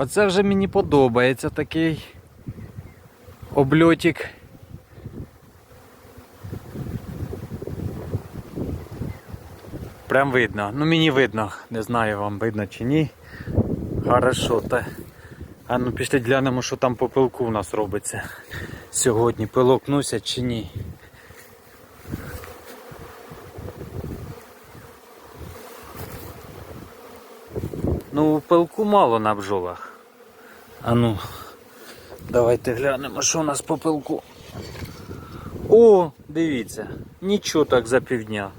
Оце вже мені подобається такий обльотик. Прям видно. Ну мені видно. Не знаю вам видно чи ні. Хорошо, та. А ну пішли глянемо, що там по пилку у нас робиться. Сьогодні пилок носять чи ні. Ну, пилку мало на бджолах. А ну, давайте глянемо, що у нас по пилку. О, дивіться, нічого так за півдня.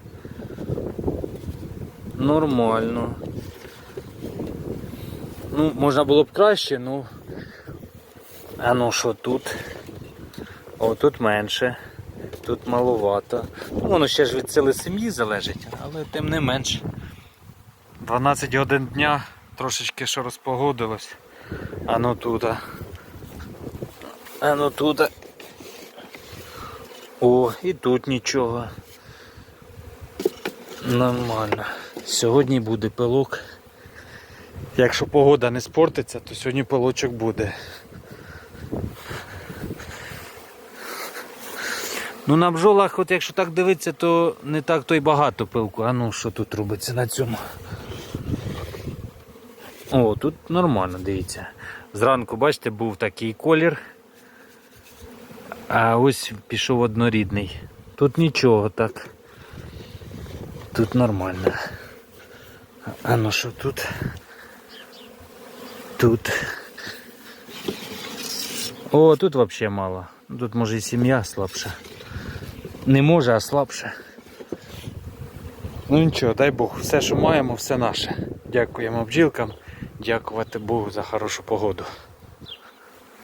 Нормально. Ну, можна було б краще, ну. А ну що тут? О, тут менше. Тут маловато. Ну, воно ще ж від сили сім'ї залежить, але тим не менш. 12 годин дня, трошечки що розпогодилось. А ну тут. А ну тут. О, і тут нічого. Нормально. Сьогодні буде пилок. Якщо погода не спортиться, то сьогодні пилочок буде. Ну на бджолах, от якщо так дивитися, то не так то й багато пилку. А ну що тут робиться на цьому? О, тут нормально, дивіться. Зранку, бачите, був такий колір. А ось пішов однорідний. Тут нічого так. Тут нормально. А ну що тут? Тут. О, тут взагалі мало. Тут може і сім'я слабша. Не може, а слабше. Ну нічого, дай Бог, все, що маємо, все наше. Дякуємо бджілкам, дякувати Богу за хорошу погоду.